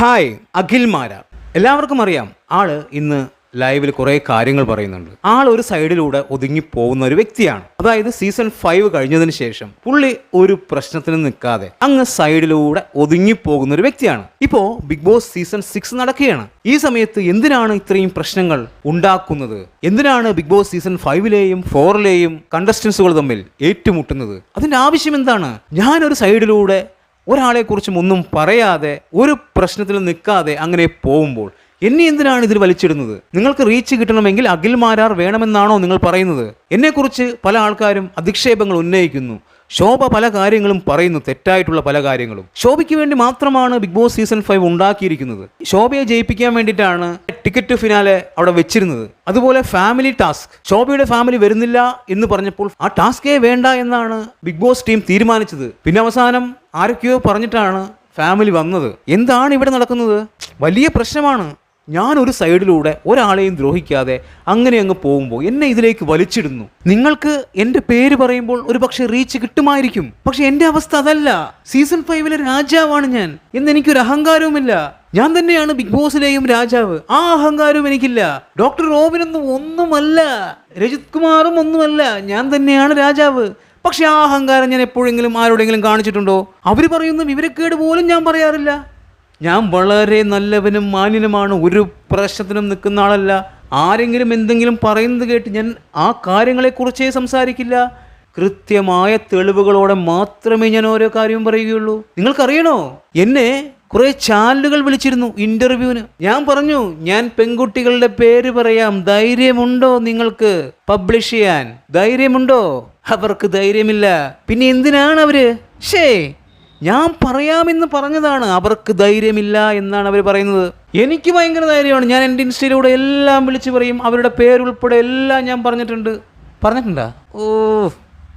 Hi Akhil Marar. എല്ലാവർക്കും അറിയാം ആൾ ഇന്ന് ലൈവിൽ കുറേ കാര്യങ്ങൾ പറയുന്നുണ്ട്. ആൾ ഒരു സൈഡിലൂടെ ഒതുങ്ങി പോകുന്ന ഒരു വ്യക്തിയാണ്. അതായത് സീസൺ ഫൈവ് കഴിഞ്ഞതിന് ശേഷം പുള്ളി ഒരു പ്രശ്നത്തിന് നിൽക്കാതെ അങ്ങ് സൈഡിലൂടെ ഒതുങ്ങി പോകുന്ന ഒരു വ്യക്തിയാണ്. ഇപ്പോ ബിഗ് ബോസ് സീസൺ സിക്സ് നടക്കുകയാണ്. ഈ സമയത്ത് എന്തിനാണ് ഇത്രയും പ്രശ്നങ്ങൾ ഉണ്ടാക്കുന്നത്? എന്തിനാണ് ബിഗ് ബോസ് സീസൺ ഫൈവിലെയും ഫോറിലെയും കണ്ടസ്റ്റൻസുകൾ തമ്മിൽ ഏറ്റുമുട്ടുന്നത്? അതിന്റെ ആവശ്യം എന്താണ്? ഞാൻ ഒരു സൈഡിലൂടെ ഒരാളെക്കുറിച്ചും ഒന്നും പറയാതെ ഒരു പ്രശ്നത്തിൽ നിൽക്കാതെ അങ്ങനെ പോകുമ്പോൾ എന്നെ എന്തിനാണ് ഇതിൽ വലിച്ചിടുന്നത്? നിങ്ങൾക്ക് റീച്ച് കിട്ടണമെങ്കിൽ അഖിൽ മാരാർ വേണമെന്നാണോ നിങ്ങൾ പറയുന്നത്? എന്നെക്കുറിച്ച് പല ആൾക്കാരും അധിക്ഷേപങ്ങൾ ഉന്നയിക്കുന്നു. ശോഭ പല കാര്യങ്ങളും പറയുന്നു തെറ്റായിട്ടുള്ള പല കാര്യങ്ങളും. ശോഭയ്ക്ക് വേണ്ടി മാത്രമാണ് ബിഗ് ബോസ് സീസൺ ഫൈവ് ഉണ്ടാക്കിയിരിക്കുന്നത്. ശോഭയെ ജയിപ്പിക്കാൻ വേണ്ടിയിട്ടാണ് ടിക്കറ്റ് ഫിനാലെ അവിടെ വെച്ചിരുന്നത്. അതുപോലെ ഫാമിലി ടാസ്ക് ശോഭയുടെ ഫാമിലി വരുന്നില്ല എന്ന് പറഞ്ഞപ്പോൾ ആ ടാസ്കേ വേണ്ട എന്നാണ് ബിഗ് ബോസ് ടീം തീരുമാനിച്ചത്. പിന്നെ അവസാനം ആരൊക്കെയോ പറഞ്ഞിട്ടാണ് ഫാമിലി വന്നത്. എന്താണ് ഇവിടെ നടക്കുന്നത്? വലിയ പ്രശ്നമാണ്. ഞാൻ ഒരു സൈഡിലൂടെ ഒരാളെയും ദ്രോഹിക്കാതെ അങ്ങനെ അങ്ങ് പോകുമ്പോൾ എന്നെ ഇതിലേക്ക് വലിച്ചിടുന്നു. നിങ്ങൾക്ക് എന്റെ പേര് പറയുമ്പോൾ ഒരു പക്ഷേ റീച്ച് കിട്ടുമായിരിക്കും. പക്ഷെ എന്റെ അവസ്ഥ അതല്ല. സീസൺ ഫൈവിലെ രാജാവാണ് ഞാൻ എന്ന് എനിക്കൊരു അഹങ്കാരവുമില്ല. ഞാൻ തന്നെയാണ് ബിഗ് ബോസിലെയും രാജാവ്. ആ അഹങ്കാരവും എനിക്കില്ല. ഡോക്ടർ റോബിനൊന്നും ഒന്നുമല്ല. രജിത് കുമാറും ഒന്നുമല്ല. ഞാൻ തന്നെയാണ് രാജാവ്. പക്ഷെ ആ അഹങ്കാരം ഞാൻ എപ്പോഴെങ്കിലും ആരോടെങ്കിലും കാണിച്ചിട്ടുണ്ടോ? അവർ പറയുന്ന വിവരക്കേട് പോലും ഞാൻ പറയാറില്ല. ഞാൻ വളരെ നല്ലവനും മാന്യനുമാണ്. ഒരു പ്രശ്നത്തിനും നിൽക്കുന്ന ആളല്ല. ആരെങ്കിലും എന്തെങ്കിലും പറയുന്നത് കേട്ട് ഞാൻ ആ കാര്യങ്ങളെക്കുറിച്ചേ സംസാരിക്കില്ല. കൃത്യമായ തെളിവുകളോടെ മാത്രമേ ഞാൻ ഓരോ കാര്യവും പറയുകയുള്ളൂ. നിങ്ങൾക്കറിയണോ? എന്നെ കുറേ ചാനലുകൾ വിളിച്ചിരുന്നു ഇന്റർവ്യൂവിന്. ഞാൻ പറഞ്ഞു ഞാൻ പെൺകുട്ടികളുടെ പേര് പറയാം. ധൈര്യമുണ്ടോ നിങ്ങൾക്ക് പബ്ലിഷ് ചെയ്യാൻ? ധൈര്യമുണ്ടോ? അവർക്ക് ധൈര്യമില്ല. പിന്നെ എന്തിനാണ് അവർ? ഷേ ഞാൻ പറയാമെന്ന് പറഞ്ഞതാണ്. അവർക്ക് ധൈര്യമില്ല എന്നാണ് അവർ പറയുന്നത്. എനിക്ക് ഭയങ്കര ധൈര്യമാണ്. ഞാൻ എന്റെ ഇൻസ്റ്റയിലൂടെ എല്ലാം വിളിച്ച് പറയും. അവരുടെ പേരുൾപ്പെടെ എല്ലാം ഞാൻ പറഞ്ഞിട്ടുണ്ട്. പറഞ്ഞിട്ടുണ്ടാ? ഓ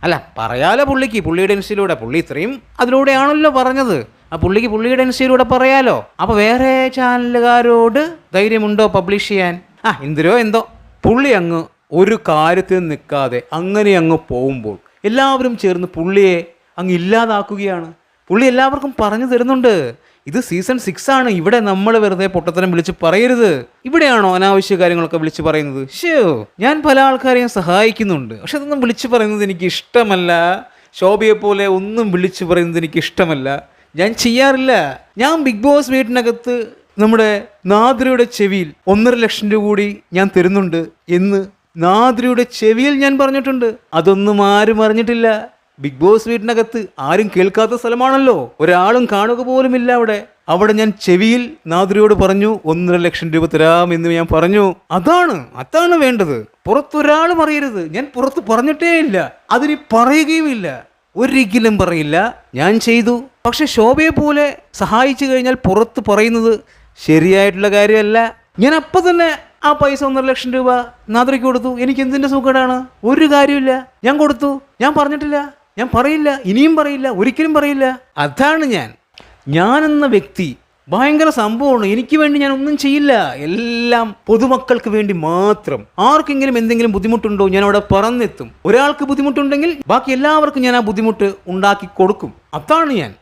അല്ല പറയാലോ പുള്ളിക്ക്. പുള്ളിയുടെ ഇൻസ്റ്റയിലൂടെ. പുള്ളി ഇത്രയും അതിലൂടെയാണല്ലോ പറഞ്ഞത്. ആ പുള്ളിക്ക് പുള്ളിയുടെ ഇൻസ്റ്റയിലൂടെ പറയാലോ. അപ്പോൾ വേറെ ചാനലുകാരോട് ധൈര്യമുണ്ടോ പബ്ലിഷ് ചെയ്യാൻ? ആ എന്തിരോ എന്തോ. പുള്ളി അങ്ങ് ഒരു കാര്യത്തിൽ നിൽക്കാതെ അങ്ങനെ അങ്ങ് പോകുമ്പോൾ എല്ലാവരും ചേർന്ന് പുള്ളിയെ അങ്ങ് ഇല്ലാതാക്കുകയാണ്. പുള്ളി എല്ലാവർക്കും പറഞ്ഞു തരുന്നുണ്ട്. ഇത് സീസൺ സിക്സ് ആണ്. ഇവിടെ നമ്മൾ വെറുതെ പൊട്ടത്തരം വിളിച്ച് പറയരുത്. ഇവിടെയാണോ അനാവശ്യ കാര്യങ്ങളൊക്കെ വിളിച്ച് പറയുന്നത്? ഷോ ഞാൻ പല ആൾക്കാരെയും സഹായിക്കുന്നുണ്ട്. പക്ഷെ അതൊന്നും വിളിച്ച് പറയുന്നത് എനിക്ക് ഇഷ്ടമല്ല. ശോഭയെ പോലെ ഒന്നും വിളിച്ച് പറയുന്നത് എനിക്ക് ഇഷ്ടമല്ല. ഞാൻ ചെയ്യാറില്ല. ഞാൻ ബിഗ് ബോസ് വീട്ടിനകത്ത് നമ്മുടെ നാദ്രയുടെ ചെവിയിൽ ഒന്നര ലക്ഷം രൂപ കൂടി ഞാൻ തരുന്നുണ്ട് എന്ന് നാദ്രയുടെ ചെവിയിൽ ഞാൻ പറഞ്ഞിട്ടുണ്ട്. അതൊന്നും ആരും അറിഞ്ഞിട്ടില്ല. ബിഗ് ബോസ് വീടിനകത്ത് ആരും കേൾക്കാത്ത സ്ഥലമാണല്ലോ. ഒരാളും കാണുക പോലുമില്ല അവിടെ. അവിടെ ഞാൻ ചെവിയിൽ നാദ്രിയോട് പറഞ്ഞു ഒന്നര ലക്ഷം രൂപ തരാം എന്ന് ഞാൻ പറഞ്ഞു. അതാണ് അതാണ് വേണ്ടത്. പുറത്തൊരാളും അറിയരുത്. ഞാൻ പുറത്ത് പറഞ്ഞിട്ടേ ഇല്ല. അതിന് പറയുകയുമില്ല. ഒരിക്കലും പറയില്ല. ഞാൻ ചെയ്തു. പക്ഷെ ശോഭയെ പോലെ സഹായിച്ചു കഴിഞ്ഞാൽ പുറത്ത് പറയുന്നത് ശരിയായിട്ടുള്ള കാര്യമല്ല. ഞാൻ അപ്പൊ തന്നെ ആ പൈസ ഒന്നര ലക്ഷം രൂപ നാദ്രയ്ക്ക് കൊടുത്തു. എനിക്ക് എന്തിന്റെ സുഖമാണ് ഒരു കാര്യമില്ല ഞാൻ കൊടുത്തു. ഞാൻ പറഞ്ഞിട്ടില്ല. ഞാൻ പറയില്ല ഇനിയും പറയില്ല ഒരിക്കലും പറയില്ല. അതാണ് ഞാൻ. ഞാനെന്ന വ്യക്തി ഭയങ്കര സംഭവമാണ്. എനിക്ക് വേണ്ടി ഞാൻ ഒന്നും ചെയ്യില്ല. എല്ലാം പൊതുമക്കൾക്ക് വേണ്ടി മാത്രം. ആർക്കെങ്കിലും എന്തെങ്കിലും ബുദ്ധിമുട്ടുണ്ടോ ഞാൻ അവിടെ പറന്നെത്തും. ഒരാൾക്ക് ബുദ്ധിമുട്ടുണ്ടെങ്കിൽ ബാക്കി എല്ലാവർക്കും ഞാൻ ആ ബുദ്ധിമുട്ട് ഉണ്ടാക്കി കൊടുക്കും. അതാണ് ഞാൻ.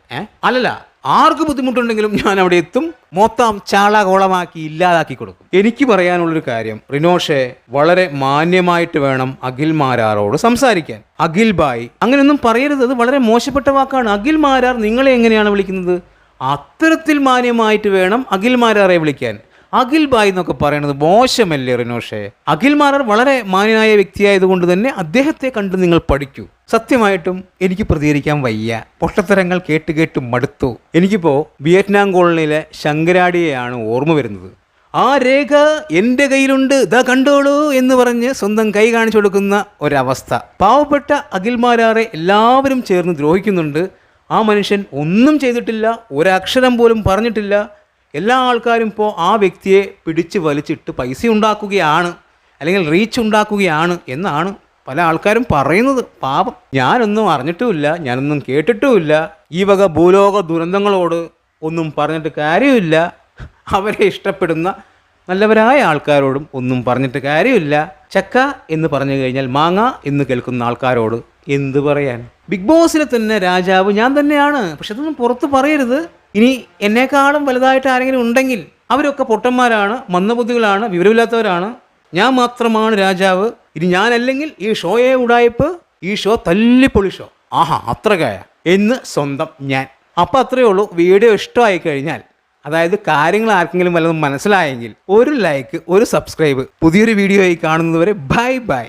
അല്ലല്ല ആർക്ക് ബുദ്ധിമുട്ടുണ്ടെങ്കിലും ഞാൻ അവിടെ എത്തും. മൊത്തം ചാളകോളമാക്കി ഇല്ലാതാക്കി കൊടുക്കും. എനിക്ക് പറയാനുള്ളൊരു കാര്യം റിനോഷെ വളരെ മാന്യമായിട്ട് വേണം അഖിൽ മാരാറോട് സംസാരിക്കാൻ. അഖിൽ ബായ് അങ്ങനെയൊന്നും പറയരുത് അത് വളരെ മോശപ്പെട്ട വാക്കാണ്. അഖിൽ മാരാർ നിങ്ങളെ എങ്ങനെയാണ് വിളിക്കുന്നത്? അത്തരത്തിൽ മാന്യമായിട്ട് വേണം അഖിൽ മാരാറെ വിളിക്കാൻ. അഖിൽ ബായ് എന്നൊക്കെ പറയുന്നത് മോശമല്ലേ റിനോഷേ? അഖിൽ മാറർ വളരെ മാന്യനായ വ്യക്തിയായതുകൊണ്ട് തന്നെ അദ്ദേഹത്തെ കണ്ട് നിങ്ങൾ പഠിക്കൂ. സത്യമായിട്ടും എനിക്ക് പ്രതികരിക്കാൻ വയ്യ. പൊട്ടത്തരങ്ങൾ കേട്ട് കേട്ട് മടുത്തു. എനിക്കിപ്പോൾ വിയറ്റ്നാം കോളനിയിലെ ശങ്കരാടിയെയാണ് ഓർമ്മ വരുന്നത്. ആ രേഖ എന്റെ കയ്യിലുണ്ട്. ഇതാ കണ്ടോളൂ എന്ന് പറഞ്ഞ് സ്വന്തം കൈ കാണിച്ചു കൊടുക്കുന്ന ഒരവസ്ഥ. പാവപ്പെട്ട അഖിൽമാരാറെ എല്ലാവരും ചേർന്ന് ദ്രോഹിക്കുന്നുണ്ട്. ആ മനുഷ്യൻ ഒന്നും ചെയ്തിട്ടില്ല. ഒരക്ഷരം പോലും പറഞ്ഞിട്ടില്ല. എല്ലാ ആൾക്കാരും ഇപ്പോൾ ആ വ്യക്തിയെ പിടിച്ച് വലിച്ചിട്ട് പൈസ ഉണ്ടാക്കുകയാണ് അല്ലെങ്കിൽ റീച്ച് ഉണ്ടാക്കുകയാണ് എന്നാണ് പല ആൾക്കാരും പറയുന്നത്. പാപം. ഞാനൊന്നും അറിഞ്ഞിട്ടുമില്ല ഞാനൊന്നും കേട്ടിട്ടുമില്ല. ഈ വക ഭൂലോക ദുരന്തങ്ങളോട് ഒന്നും പറഞ്ഞിട്ട് കാര്യമില്ല. അവരെ ഇഷ്ടപ്പെടുന്ന നല്ലവരായ ആൾക്കാരോടും ഒന്നും പറഞ്ഞിട്ട് കാര്യമില്ല. ചക്ക എന്ന് പറഞ്ഞു കഴിഞ്ഞാൽ മാങ്ങ എന്ന് കേൾക്കുന്ന ആൾക്കാരോട് എന്ത് പറയാൻ? ബിഗ് ബോസിലെ തന്നെ രാജാവ് ഞാൻ തന്നെയാണ്. പക്ഷെ അതൊന്നും പുറത്ത് പറയരുത്. ഇനി എന്നെക്കാളും വലുതായിട്ട് ആരെങ്കിലും ഉണ്ടെങ്കിൽ അവരൊക്കെ പൊട്ടന്മാരാണ് മന്ദബുദ്ധികളാണ് വിവരമില്ലാത്തവരാണ്. ഞാൻ മാത്രമാണ് രാജാവ്. ഇനി ഞാനല്ലെങ്കിൽ ഈ ഷോയെ ഉടായ്പ് ഈ ഷോ തല്ലിപ്പൊളി ഷോ. ആഹാ അത്ര കയ എന്ന് സ്വന്തം ഞാൻ. അപ്പം അത്രയേ ഉള്ളൂ. വീഡിയോ ഇഷ്ടമായി കഴിഞ്ഞാൽ അതായത് കാര്യങ്ങൾ ആർക്കെങ്കിലും വല്ലതും മനസ്സിലായെങ്കിൽ ഒരു ലൈക്ക് ഒരു സബ്സ്ക്രൈബ് പുതിയൊരു വീഡിയോ ആയി കാണുന്നതുവരെ ബൈ ബൈ